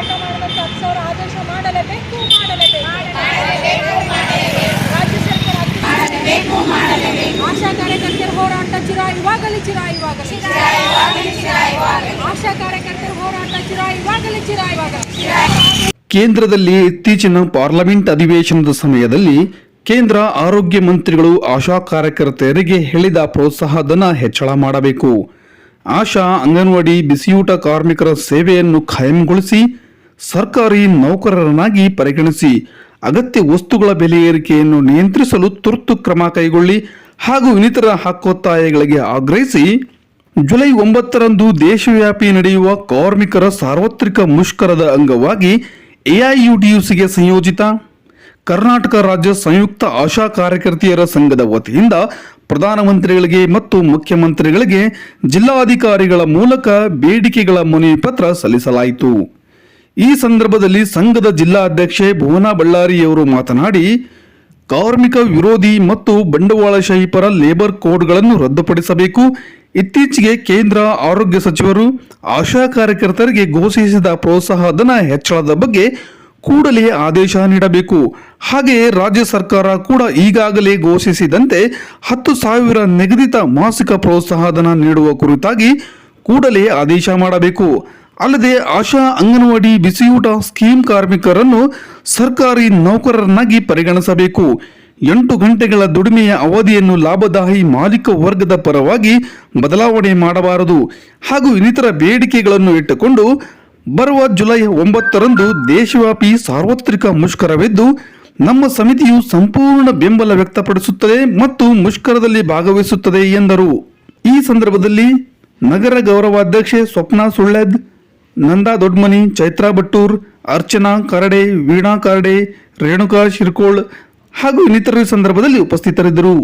ಹೋರಾಟ ಮಾಡುವಂಥ ಹತ್ತು ಆದೇಶ ಮಾಡಲೇಬೇಕು ಮಾಡಲೇಬೇಕು. ರಾಜ್ಯ ಸರ್ಕಾರ ಆಶಾ ಕಾರ್ಯಕರ್ತರ ಹೋರಾಟ ಚಿರ ಇವಾಗಲೇ ಚಿರ ಇವಾಗ. ಆಶಾ ಕಾರ್ಯಕರ್ತರ ಹೋರಾಟ ಚಿರ ಇವಾಗಲೇ ಚಿರ ಇವಾಗ. ಕೇಂದ್ರದಲ್ಲಿ ಇತ್ತೀಚಿನ ಪಾರ್ಲಮೆಂಟ್ ಅಧಿವೇಶನದ ಸಮಯದಲ್ಲಿ ಕೇಂದ್ರ ಆರೋಗ್ಯ ಮಂತ್ರಿಗಳು ಆಶಾ ಕಾರ್ಯಕರ್ತೆಯರಿಗೆ ಹೇಳಿದ ಪ್ರೋತ್ಸಾಹ ಧನ ಹೆಚ್ಚಳ ಮಾಡಬೇಕು. ಆಶಾ ಅಂಗನವಾಡಿ ಬಿಸಿಯೂಟ ಕಾರ್ಮಿಕರ ಸೇವೆಯನ್ನು ಖಾಯಂಗೊಳಿಸಿ ಸರ್ಕಾರಿ ನೌಕರರನ್ನಾಗಿ ಪರಿಗಣಿಸಿ ಅಗತ್ಯ ವಸ್ತುಗಳ ಬೆಲೆ ಏರಿಕೆಯನ್ನು ನಿಯಂತ್ರಿಸಲು ತುರ್ತು ಕ್ರಮ ಕೈಗೊಳ್ಳಿ ಹಾಗೂ ಇನ್ನಿತರ ಹಕ್ಕೊತ್ತಾಯಗಳಿಗೆ ಆಗ್ರಹಿಸಿ ಜುಲೈ ಒಂಬತ್ತರಂದು ದೇಶವ್ಯಾಪಿ ನಡೆಯುವ ಕಾರ್ಮಿಕರ ಸಾರ್ವತ್ರಿಕ ಮುಷ್ಕರದ ಅಂಗವಾಗಿ ಎಐಯುಟಿಯುಸಿಗೆ ಸಂಯೋಜಿತ ಕರ್ನಾಟಕ ರಾಜ್ಯ ಸಂಯುಕ್ತ ಆಶಾ ಕಾರ್ಯಕರ್ತೆಯರ ಸಂಘದ ವತಿಯಿಂದ ಪ್ರಧಾನಮಂತ್ರಿಗಳಿಗೆ ಮತ್ತು ಮುಖ್ಯಮಂತ್ರಿಗಳಿಗೆ ಜಿಲ್ಲಾಧಿಕಾರಿಗಳ ಮೂಲಕ ಬೇಡಿಕೆಗಳ ಮನವಿ ಪತ್ರ ಸಲ್ಲಿಸಲಾಯಿತು. ಈ ಸಂದರ್ಭದಲ್ಲಿ ಸಂಘದ ಜಿಲ್ಲಾಧ್ಯಕ್ಷೆ ಭುವನ ಬಳ್ಳಾರಿಯವರು ಮಾತನಾಡಿ, ಕಾರ್ಮಿಕ ವಿರೋಧಿ ಮತ್ತು ಬಂಡವಾಳಶಾಹಿ ಪರ ಲೇಬರ್ ಕೋಡ್ಗಳನ್ನು ರದ್ದುಪಡಿಸಬೇಕು. ಇತ್ತೀಚೆಗೆ ಕೇಂದ್ರ ಆರೋಗ್ಯ ಸಚಿವರು, ಆಶಾ ಕಾರ್ಯಕರ್ತರಿಗೆ ಘೋಷಿಸಿದ ಪ್ರೋತ್ಸಾಹಧನ ಹೆಚ್ಚಳದ ಬಗ್ಗೆ ಕೂಡಲೇ ಆದೇಶ ನೀಡಬೇಕು. ಹಾಗೆಯೇ ರಾಜ್ಯ ಸರ್ಕಾರ ಕೂಡ ಈಗಾಗಲೇ ಘೋಷಿಸಿದಂತೆ ಹತ್ತು ಸಾವಿರ ನಿಗದಿತ ಮಾಸಿಕ ಪ್ರೋತ್ಸಾಹಧನ ನೀಡುವ ಕುರಿತಾಗಿ ಕೂಡಲೇ ಆದೇಶ ಮಾಡಬೇಕು. ಅಲ್ಲದೆ ಆಶಾ ಅಂಗನವಾಡಿ ಬಿಸಿಯೂಟ ಸ್ಕೀಮ್ ಕಾರ್ಮಿಕರನ್ನು ಸರ್ಕಾರಿ ನೌಕರರನ್ನಾಗಿ ಪರಿಗಣಿಸಬೇಕು. ಎಂಟು ಗಂಟೆಗಳ ದುಡಿಮೆಯ ಅವಧಿಯನ್ನು ಲಾಭದಾಯಿ ಮಾಲೀಕ ವರ್ಗದ ಪರವಾಗಿ ಬದಲಾವಣೆ ಮಾಡಬಾರದು. ಹಾಗೂ ಇನ್ನಿತರ ಬೇಡಿಕೆಗಳನ್ನು ಇಟ್ಟುಕೊಂಡು ಬರುವ ಜುಲೈ ಒಂಬತ್ತರಂದು ದೇಶವ್ಯಾಪಿ ಸಾರ್ವತ್ರಿಕ ಮುಷ್ಕರವಿದ್ದು, ನಮ್ಮ ಸಮಿತಿಯು ಸಂಪೂರ್ಣ ಬೆಂಬಲ ವ್ಯಕ್ತಪಡಿಸುತ್ತದೆ ಮತ್ತು ಮುಷ್ಕರದಲ್ಲಿ ಭಾಗವಹಿಸುತ್ತದೆ ಎಂದರು. ಈ ಸಂದರ್ಭದಲ್ಲಿ ನಗರ ಗೌರವಾಧ್ಯಕ್ಷೆ ಸ್ವಪ್ನ ಸುಳ್ಳೆದ್ ನಂದಾ ದೊಡ್ಮನಿ ಚೈತ್ರಾ ಬಟ್ಟೂರ್ ಅರ್ಚನಾ ಕರಡೆ ವೀಣಾ ಕರಡೆ ರೇಣುಕಾ ಶಿರ್ಕೋಳ್ ಹಾಗೂ ಇನ್ನಿತರ ಸಂದರ್ಭದಲ್ಲಿ ಉಪಸ್ಥಿತರಿದ್ದರು.